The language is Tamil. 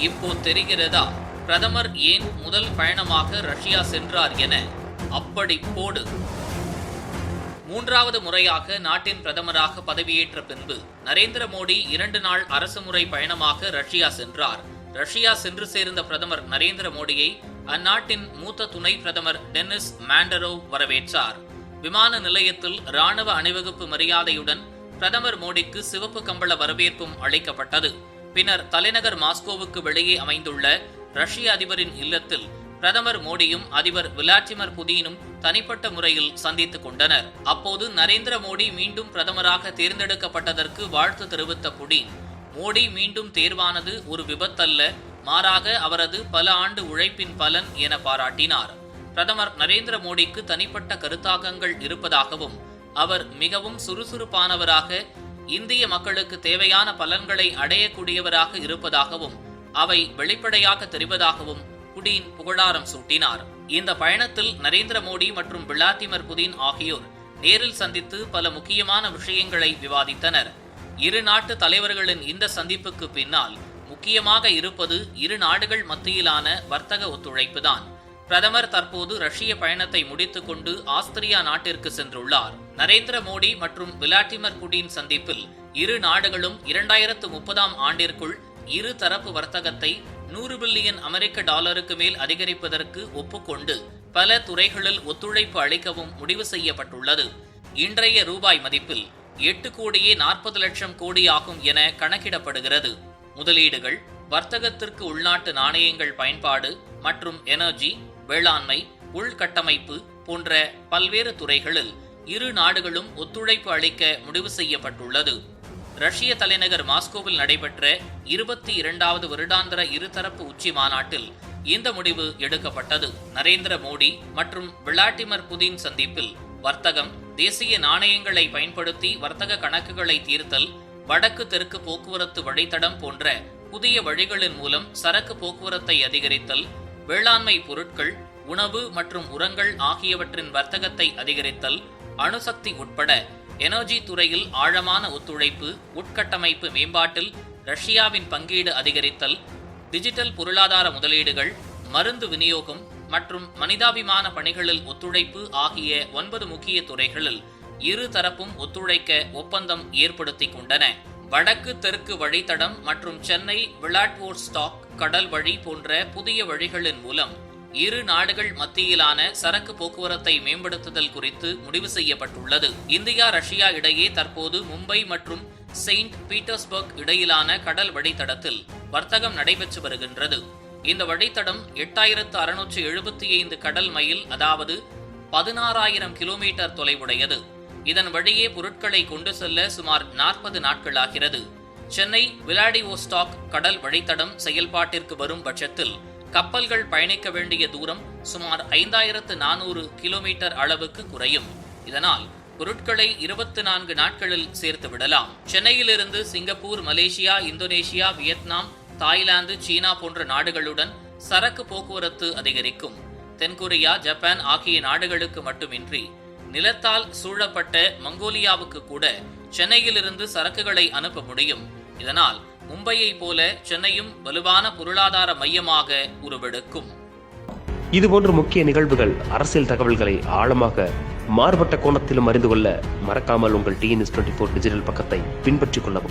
இப்போ தெரிகிறதா? பிரதமர் ஏன் முதல் பயணமாக ரஷ்யா சென்றார் என? அப்படி போடு. மூன்றாவது முறையாக நாட்டின் பிரதமராக பதவியேற்ற பின்பு நரேந்திர மோடி இரண்டு நாள் அரசுமுறை பயணமாக ரஷ்யா சென்றார். ரஷ்யா சென்று சேர்ந்த பிரதமர் நரேந்திர மோடியை அந்நாட்டின் மூத்த துணை பிரதமர் டென்னிஸ் மாண்டரோவ் வரவேற்றார். விமான நிலையத்தில் ராணுவ அணிவகுப்பு மரியாதையுடன் பிரதமர் மோடிக்கு சிவப்பு கம்பள வரவேற்பும் அளிக்கப்பட்டது. பின்னர் தலைநகர் மாஸ்கோவுக்கு வெளியே அமைந்துள்ள ரஷ்ய அதிபரின் இல்லத்தில் பிரதமர் மோடியும் அதிபர் விளாடிமிர் புதினும் தனிப்பட்ட முறையில் சந்தித்துக் கொண்டனர். அப்போது நரேந்திர மோடி மீண்டும் பிரதமராக தேர்ந்தெடுக்கப்பட்டதற்கு வாழ்த்து தெரிவித்த புடின் மோடி மீண்டும் தேர்வானது ஒரு விபத்தல்ல மாறாக அவரது பல ஆண்டு உழைப்பின் பலன் என பாராட்டினார். பிரதமர் நரேந்திர மோடிக்கு தனிப்பட்ட கருத்தாக்கங்கள் இருப்பதாகவும் அவர் மிகவும் சுறுசுறுப்பானவராக இந்திய மக்களுக்கு தேவையான பலன்களை அடையக்கூடியவராக இருப்பதாகவும் அவை வெளிப்படையாக தெரிவதாகவும் புடின் புகழாரம் சூட்டினார். இந்த பயணத்தில் நரேந்திர மோடி மற்றும் விளாதிமர் புதின் ஆகியோர் நேரில் சந்தித்து பல முக்கியமான விஷயங்களை விவாதித்தனர். இரு நாட்டு தலைவர்களின் இந்த சந்திப்புக்கு பின்னால் முக்கியமாக இருப்பது இரு நாடுகள் மத்தியிலான வர்த்தக ஒத்துழைப்புதான். பிரதமர் தற்போது ரஷ்ய பயணத்தை முடித்துக்கொண்டு ஆஸ்திரியா நாட்டிற்கு சென்றுள்ளார். நரேந்திர மோடி மற்றும் விளாடிமிர் புடின் சந்திப்பில் இரு நாடுகளும் இரண்டாயிரத்து முப்பதாம் ஆண்டிற்குள் இரு தரப்பு வர்த்தகத்தை நூறு பில்லியன் அமெரிக்க டாலருக்கு மேல் அதிகரிப்பதற்கு ஒப்புக்கொண்டு பல துறைகளில் ஒத்துழைப்பு அளிக்கவும் முடிவு செய்யப்பட்டுள்ளது. இன்றைய ரூபாய் மதிப்பில் எட்டு கோடியே நாற்பது லட்சம் கோடி ஆகும் என கணக்கிடப்படுகிறது. முதலீடுகள் வர்த்தகத்திற்கு உள்நாட்டு நாணயங்கள் பயன்பாடு மற்றும் எனர்ஜி வேளாண்மை உள்கட்டமைப்பு போன்ற பல்வேறு துறைகளில் இரு நாடுகளும் ஒத்துழைப்பு அளிக்க முடிவு செய்யப்பட்டுள்ளது. ரஷ்ய தலைநகர் மாஸ்கோவில் நடைபெற்ற இருபத்தி இரண்டாவது வருடாந்திர இருதரப்பு உச்சி மாநாட்டில் இந்த முடிவு எடுக்கப்பட்டது. நரேந்திர மோடி மற்றும் விளாடிமிர் புதின் சந்திப்பில் வர்த்தகம் தேசிய நாணயங்களை பயன்படுத்தி வர்த்தக கணக்குகளை தீர்த்தல் வடக்கு தெற்கு போக்குவரத்து வழித்தடம் போன்ற புதிய வழிகளின் மூலம் சரக்கு போக்குவரத்தை அதிகரித்தல் வேளாண்மை பொருட்கள் உணவு மற்றும் உரங்கள் ஆகியவற்றின் வர்த்தகத்தை அதிகரித்தல் அணுசக்தி உட்பட எனர்ஜி துறையில் ஆழமான ஒத்துழைப்பு உட்கட்டமைப்பு மேம்பாட்டில் ரஷ்யாவின் பங்கீடு அதிகரித்தல் டிஜிட்டல் பொருளாதார முதலீடுகள் மருந்து விநியோகம் மற்றும் மனிதாபிமான பணிகளில் ஒத்துழைப்பு ஆகிய ஒன்பது முக்கிய துறைகளில் இரு தரப்பும் ஒத்துழைக்க ஒப்பந்தம் ஏற்படுத்திக் கொண்டன. வடக்கு தெற்கு வழித்தடம் மற்றும் சென்னை விளாட்வோர்ஸ்டாக் கடல் வழி போன்ற புதிய வழிகளின் மூலம் இரு நாடுகள் மத்தியிலான சரக்கு போக்குவரத்தை மேம்படுத்துதல் குறித்து முடிவு செய்யப்பட்டுள்ளது. இந்தியா ரஷ்யா இடையே தற்போது மும்பை மற்றும் செயின்ட் பீட்டர்ஸ்பர்க் இடையிலான கடல் வழித்தடத்தில் வர்த்தகம் நடைபெற்று வருகின்றது. இந்த வழித்தடம் எட்டாயிரத்து அறுநூற்று எழுபத்தி ஐந்து கடல் மைல் அதாவது பதினாறாயிரம் கிலோமீட்டர் தொலைவுடையது. இதன் வழியே பொருட்களை கொண்டு செல்ல சுமார் நாற்பது நாட்களாகிறது. சென்னை விளாடிவோஸ்டாக் கடல் வழித்தடம் செயல்பாட்டிற்கு வரும் பட்சத்தில் கப்பல்கள் பயணிக்க வேண்டிய தூரம் சுமார் ஐந்தாயிரத்து நானூறு கிலோமீட்டர் அளவுக்கு குறையும். இதனால் பொருட்களை இருபத்தி நான்கு நாட்களில் சேர்த்து விடலாம். சென்னையிலிருந்து Singapore Malaysia Indonesia Vietnam Thailand சீனா போன்ற நாடுகளுடன் சரக்கு போக்குவரத்து அதிகரிக்கும். தென்கொரியா ஜப்பான் ஆகிய நாடுகளுக்கு மட்டுமின்றி நிலத்தால் சூழப்பட்ட மங்கோலியாவுக்கு கூட சென்னையிலிருந்து சரக்குகளை அனுப்ப முடியும். இதனால் மும்பையை போல சென்னையும் வலுவான பொருளாதார மையமாக உருவெடுக்கும். இதுபோன்ற முக்கிய நிகழ்வுகள் அரசியல் தகவல்களை ஆழமாக மாறுபட்ட கோணத்திலும் அறிந்து கொள்ள மறக்காமல் உங்கள் டிஎன்எஸ் டுவெண்ட்டி ஃபோர் டிஜிட்டல் பக்கத்தை பின்பற்றிக் கொள்ளவும்.